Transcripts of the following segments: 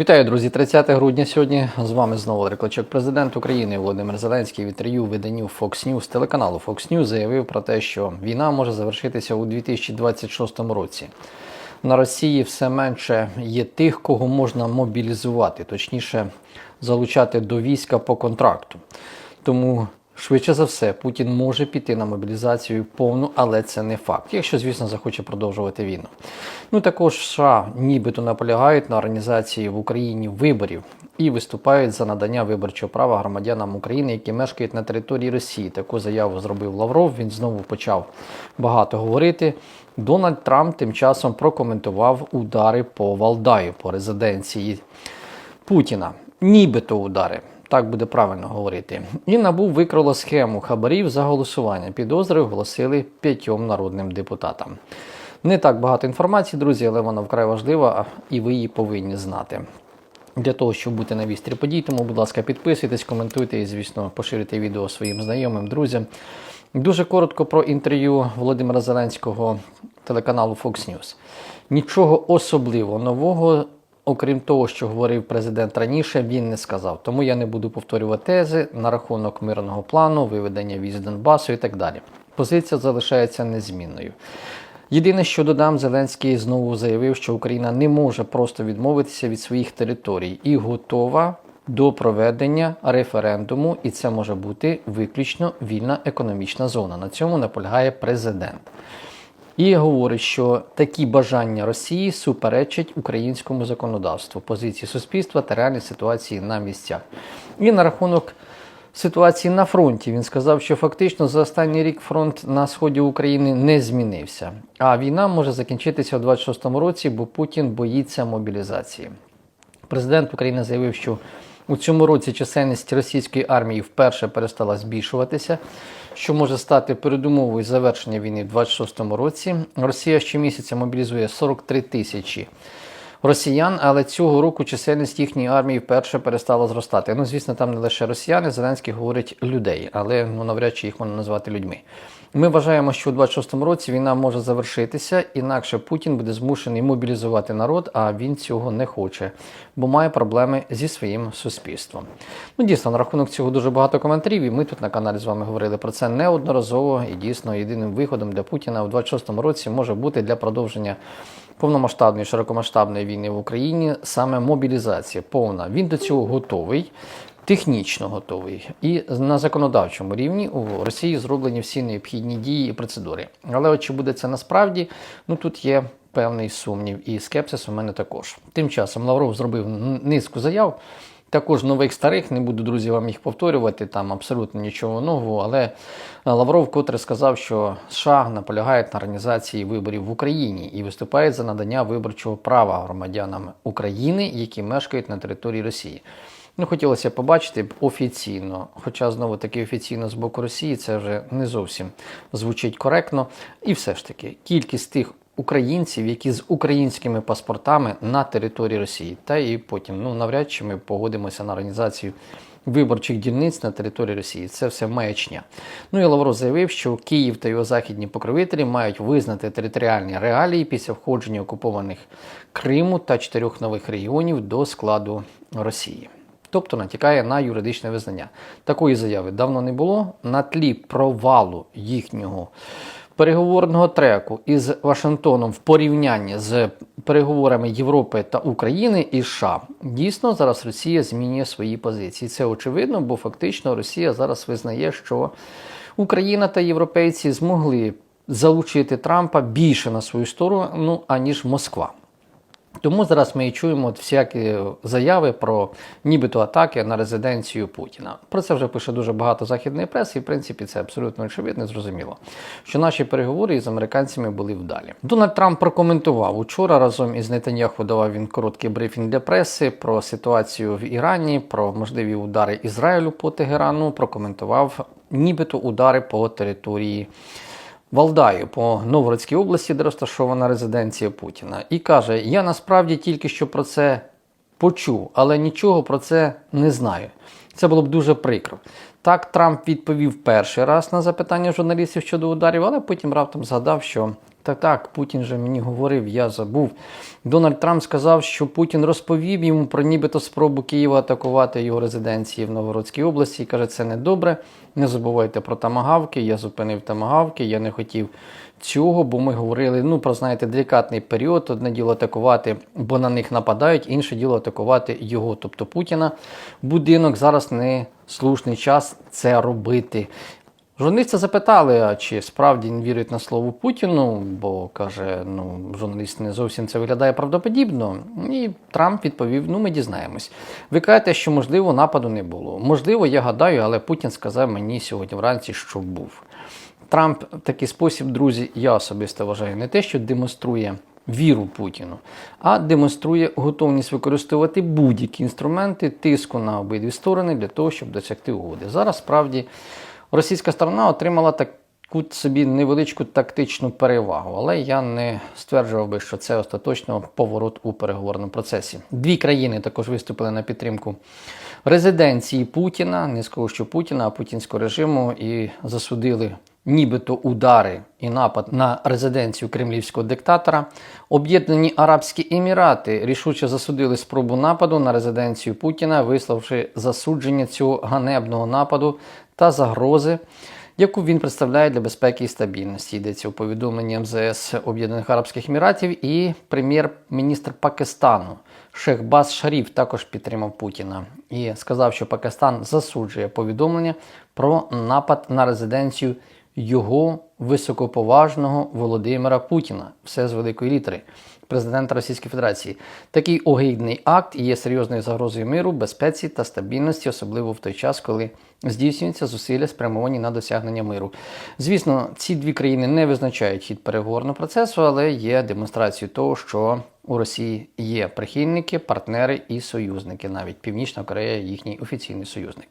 Вітаю, друзі! 30 грудня сьогодні з вами знову реклачок. Президент України Володимир Зеленський в інтерв'ю виданню Fox News телеканалу Fox News заявив про те, що війна може завершитися у 2026 році. На Росії все менше є тих, кого можна мобілізувати, точніше залучати до війська по контракту. Тому швидше за все Путін може піти на мобілізацію повну, але це не факт, якщо, звісно, захоче продовжувати війну. Ну також США нібито наполягають на організації в Україні виборів і виступають за надання виборчого права громадянам України, які мешкають на території Росії. Таку заяву зробив Лавров. Він знову почав багато говорити. Дональд Трамп тим часом прокоментував удари по Валдаю, по резиденції Путіна. Нібито удари. Так буде правильно говорити. І набув викрило схему хабарів за голосування. Підозри оголосили п'ятьом народним депутатам. Не так багато інформації, друзі, але вона вкрай важлива, і ви її повинні знати. Для того, щоб бути на вістрі подій, тому, будь ласка, підписуйтесь, коментуйте і, звісно, поширюйте відео своїм знайомим, друзям. Дуже коротко про інтерв'ю Володимира Зеленського телеканалу Fox News. Нічого особливо нового, окрім того, що говорив президент раніше, він не сказав. Тому я не буду повторювати тези на рахунок мирного плану, виведення військ Донбасу і так далі. Позиція залишається незмінною. Єдине, що додам, Зеленський знову заявив, що Україна не може просто відмовитися від своїх територій і готова до проведення референдуму, і це може бути виключно вільна економічна зона. На цьому наполягає президент. І говорить, що такі бажання Росії суперечать українському законодавству, позиції суспільства та реальній ситуації на місцях. І на рахунок ситуації на фронті він сказав, що фактично за останній рік фронт на сході України не змінився. А війна може закінчитися у 26-му році, бо Путін боїться мобілізації. Президент України заявив, що у цьому році чисельність російської армії вперше перестала збільшуватися, що може стати передумовою завершення війни в 26-му році. Росія щомісяця мобілізує 43 тисячі росіян, але цього року чисельність їхньої армії вперше перестала зростати. Ну, звісно, там не лише росіяни, Зеленський говорить людей, але ну навряд чи їх можна назвати людьми. Ми вважаємо, що у 26-му році війна може завершитися, інакше Путін буде змушений мобілізувати народ, а він цього не хоче, бо має проблеми зі своїм суспільством. Ну, дійсно, на рахунок цього дуже багато коментарів, і ми тут на каналі з вами говорили про це неодноразово. І дійсно, єдиним виходом для Путіна у 26-му році може бути для продовження повномасштабної широкомасштабної війни в Україні саме мобілізація повна. Він до цього готовий. Технічно готовий і на законодавчому рівні у Росії зроблені всі необхідні дії і процедури. Але от чи буде це насправді? Ну тут є певний сумнів і скепсис у мене також. Тим часом Лавров зробив низку заяв. Також нових старих, не буду, друзі, вам їх повторювати, там абсолютно нічого нового. Але Лавров котре сказав, що США наполягають на організації виборів в Україні і виступають за надання виборчого права громадянам України, які мешкають на території Росії. Ну, хотілося побачити офіційно, хоча знову таки офіційно з боку Росії це вже не зовсім звучить коректно. І все ж таки, кількість тих українців, які з українськими паспортами на території Росії, та і потім ну навряд чи ми погодимося на організацію. Виборчих дільниць на території Росії це все маячня. Ну і Лавров заявив, що Київ та його західні покровителі мають визнати територіальні реалії після входження окупованих Криму та чотирьох нових регіонів до складу Росії тобто натякає на юридичне визнання. Такої заяви давно не було. На тлі провалу їхнього переговорного треку із Вашингтоном в порівнянні з переговорами Європи та України і США дійсно зараз Росія змінює свої позиції. Це очевидно, бо фактично Росія зараз визнає, що Україна та європейці змогли залучити Трампа більше на свою сторону, аніж Москва. Тому зараз ми і чуємо всякі заяви про нібито атаки на резиденцію Путіна. Про це вже пише дуже багато західної преси, і в принципі це абсолютно очевидно, зрозуміло, що наші переговори із американцями були вдалі. Дональд Трамп прокоментував учора разом із Нетаньяху давав він короткий брифінг для преси про ситуацію в Ірані, про можливі удари Ізраїлю по Тегерану. Прокоментував нібито удари по території. Валдаю по Новгородській області, де розташована резиденція Путіна, і каже: Я насправді тільки що про це почув, але нічого про це не знаю. Це було б дуже прикро. Так, Трамп відповів перший раз на запитання журналістів щодо ударів, але потім раптом згадав, що так, так, Путін же мені говорив, я забув. Дональд Трамп сказав, що Путін розповів йому про нібито спробу Києва атакувати його резиденції в Новгородській області. І каже, це не добре. Не забувайте про тамагавки. Я зупинив тамагавки, я не хотів цього, бо ми говорили ну, про знаєте, делікатний період. Одне діло атакувати, бо на них нападають, інше діло атакувати його, тобто Путіна. Будинок зараз не слушний час це робити. Журналісти запитали, чи справді він вірить на слово Путіну, бо каже, ну журналіст не зовсім це виглядає правдоподібно. І Трамп відповів: ну ми дізнаємось. Ви кажете, що можливо нападу не було. Можливо, я гадаю, але Путін сказав мені сьогодні вранці, що був. Трамп в такий спосіб, друзі, я особисто вважаю, не те, що демонструє віру Путіну, а демонструє готовність використовувати будь-які інструменти тиску на обидві сторони для того, щоб досягти угоди. Зараз справді російська сторона отримала таку собі невеличку тактичну перевагу, але я не стверджував би, що це остаточно поворот у переговорному процесі. Дві країни також виступили на підтримку резиденції Путіна, не скажу, що Путіна, а путінського режиму, і засудили. Нібито удари і напад на резиденцію кремлівського диктатора, Об'єднані Арабські Емірати рішуче засудили спробу нападу на резиденцію Путіна, висловивши засудження цього ганебного нападу та загрози, яку він представляє для безпеки і стабільності. Йдеться у повідомленні МЗС Об'єднаних Арабських Еміратів і прем'єр-міністр Пакистану Шехбаз Шаріф також підтримав Путіна і сказав, що Пакистан засуджує повідомлення про напад на резиденцію його високоповажного Володимира Путіна, все з великої літери, президента Російської Федерації. Такий огидний акт є серйозною загрозою миру, безпеці та стабільності, особливо в той час, коли здійснюються зусилля, спрямовані на досягнення миру. Звісно, ці дві країни не визначають хід переговорного процесу, але є демонстрацією того, що у Росії є прихильники, партнери і союзники. Навіть Північна Корея їхній офіційний союзник.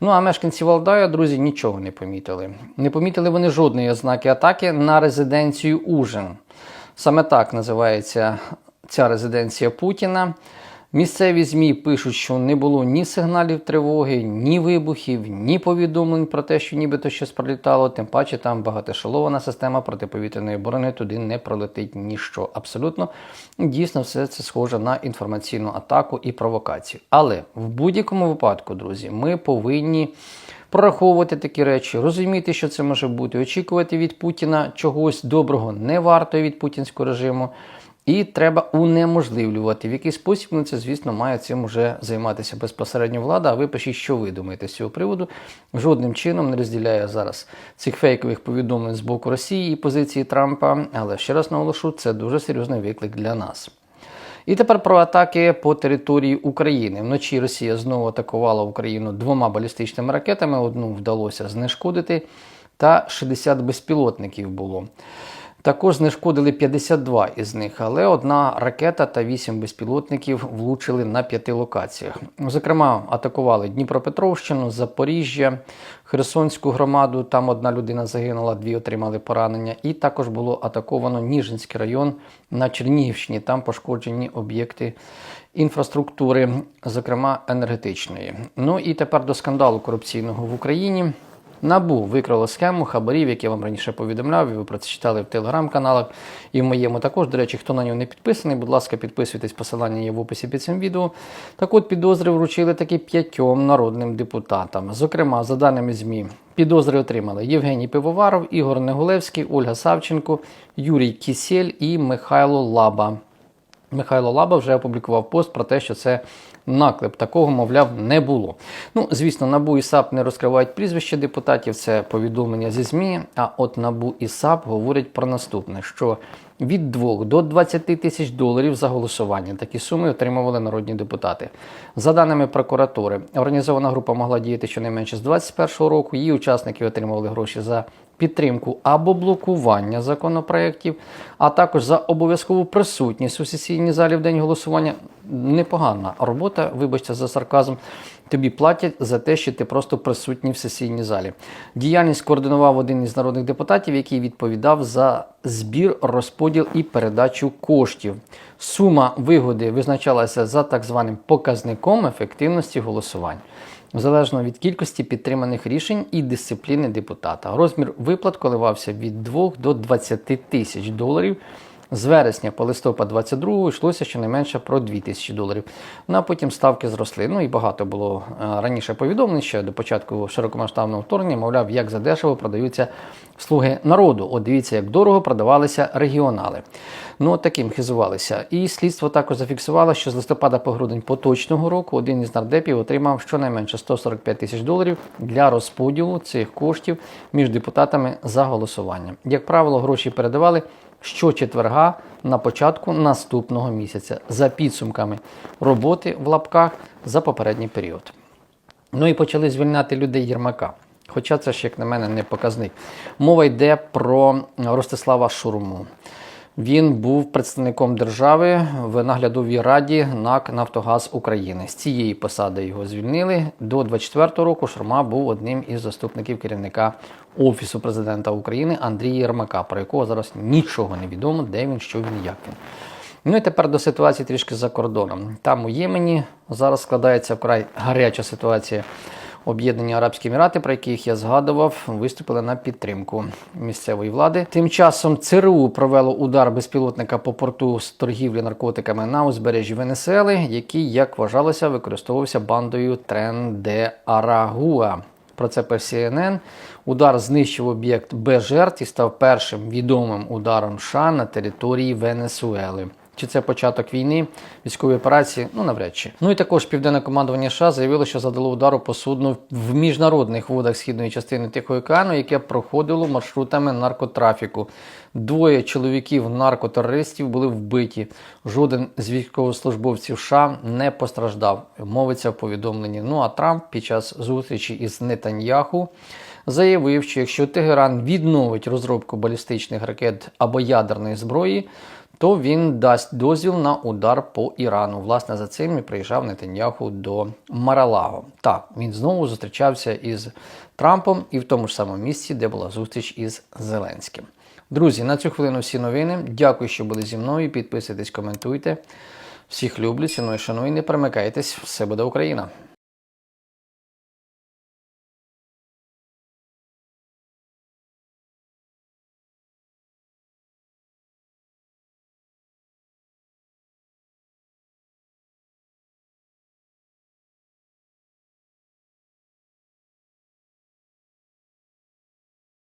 Ну а мешканці Валдая, друзі, нічого не помітили. Не помітили вони жодної ознаки атаки на резиденцію Ужин. Саме так називається ця резиденція Путіна. Місцеві ЗМІ пишуть, що не було ні сигналів тривоги, ні вибухів, ні повідомлень про те, що нібито щось пролітало. Тим паче там багатошалована система протиповітряної оборони туди не пролетить ніщо. Абсолютно дійсно все це схоже на інформаційну атаку і провокацію. Але в будь-якому випадку, друзі, ми повинні. Прораховувати такі речі, розуміти, що це може бути, очікувати від Путіна чогось доброго не варто від путінського режиму. І треба унеможливлювати. В який спосіб ну, це, звісно, має цим вже займатися безпосередньо влада. А ви пишіть, що ви думаєте з цього приводу. Жодним чином не розділяє зараз цих фейкових повідомлень з боку Росії і позиції Трампа. Але ще раз наголошу, це дуже серйозний виклик для нас. І тепер про атаки по території України. Вночі Росія знову атакувала Україну двома балістичними ракетами. Одну вдалося знешкодити, та 60 безпілотників було. Також знешкодили 52 із них, але одна ракета та 8 безпілотників влучили на п'яти локаціях. Зокрема, атакували Дніпропетровщину, Запоріжжя, Херсонську громаду. Там одна людина загинула, дві отримали поранення. І також було атаковано Ніжинський район на Чернігівщині. Там пошкоджені об'єкти інфраструктури, зокрема енергетичної. Ну і тепер до скандалу корупційного в Україні. Набу викрало схему хабарів, як я вам раніше повідомляв, і ви про це читали в телеграм-каналах і в моєму також. До речі, хто на нього не підписаний, будь ласка, підписуйтесь, посилання є в описі під цим відео. Так от підозри вручили таки п'ятьом народним депутатам. Зокрема, за даними ЗМІ, підозри отримали Євгеній Пивоваров, Ігор Негулевський, Ольга Савченко, Юрій Кісель і Михайло Лаба. Михайло Лаба вже опублікував пост про те, що це наклеп. Такого, мовляв, не було. Ну, звісно, НАБУ і САП не розкривають прізвище депутатів, це повідомлення зі ЗМІ. А от НАБУ і САП говорять про наступне: що від 2 до 20 тисяч доларів за голосування такі суми отримували народні депутати. За даними прокуратури, організована група могла діяти щонайменше з 2021 року. Її учасники отримували гроші за підтримку або блокування законопроєктів, а також за обов'язкову присутність у сесійній залі в день голосування. Непогана робота, вибачте за сарказм. Тобі платять за те, що ти просто присутній в сесійній залі. Діяльність координував один із народних депутатів, який відповідав за збір, розподіл і передачу коштів. Сума вигоди визначалася за так званим показником ефективності голосувань. Залежно від кількості підтриманих рішень і дисципліни депутата. Розмір виплат коливався від 2 до 20 тисяч доларів. З вересня по листопад 22 йшлося щонайменше про 2 тисячі доларів. Ну а потім ставки зросли. Ну і багато було е, раніше повідомлень ще до початку широкомасштабного вторгнення, мовляв, як задешево продаються слуги народу. От дивіться, як дорого продавалися регіонали. Ну, таким хизувалися. І слідство також зафіксувало, що з листопада по грудень поточного року один із нардепів отримав щонайменше 145 тисяч доларів для розподілу цих коштів між депутатами за голосуванням. Як правило, гроші передавали щочетверга на початку наступного місяця за підсумками роботи в лапках за попередній період. Ну і почали звільняти людей Єрмака. Хоча це ж, як на мене, не показник. Мова йде про Ростислава Шурму. Він був представником держави в наглядовій раді НАК Нафтогаз України. З цієї посади його звільнили. До 24 року Шурма був одним із заступників керівника Офісу президента України Андрія Єрмака, про якого зараз нічого не відомо, де він, що він, як він. Ну і тепер до ситуації трішки за кордоном. Там у Ємені зараз складається вкрай гаряча ситуація. Об'єднані Арабські Емірати, про яких я згадував, виступили на підтримку місцевої влади. Тим часом ЦРУ провело удар безпілотника по порту з торгівлі наркотиками на узбережжі Венесуели, який, як вважалося, використовувався бандою Трен Арагуа. Про це CNN. Удар знищив об'єкт без жертв і став першим відомим ударом США на території Венесуели. Чи це початок війни, військової операції? Ну навряд чи. Ну і також південне командування США заявило, що завдало удару по судну в міжнародних водах східної частини Тихого океану, яке проходило маршрутами наркотрафіку. Двоє чоловіків наркотерористів були вбиті. Жоден з військовослужбовців США не постраждав. Мовиться в повідомленні. Ну а Трамп під час зустрічі із Нетаньяху заявив, що якщо Тегеран відновить розробку балістичних ракет або ядерної зброї, то він дасть дозвіл на удар по Ірану. Власне, за цим і приїжджав Нетаньяху до Маралаго. Так, він знову зустрічався із Трампом і в тому ж самому місці, де була зустріч із Зеленським. Друзі, на цю хвилину всі новини. Дякую, що були зі мною. Підписуйтесь, коментуйте. Всіх люблю, ціную, шаную, не перемикайтесь. Все буде Україна!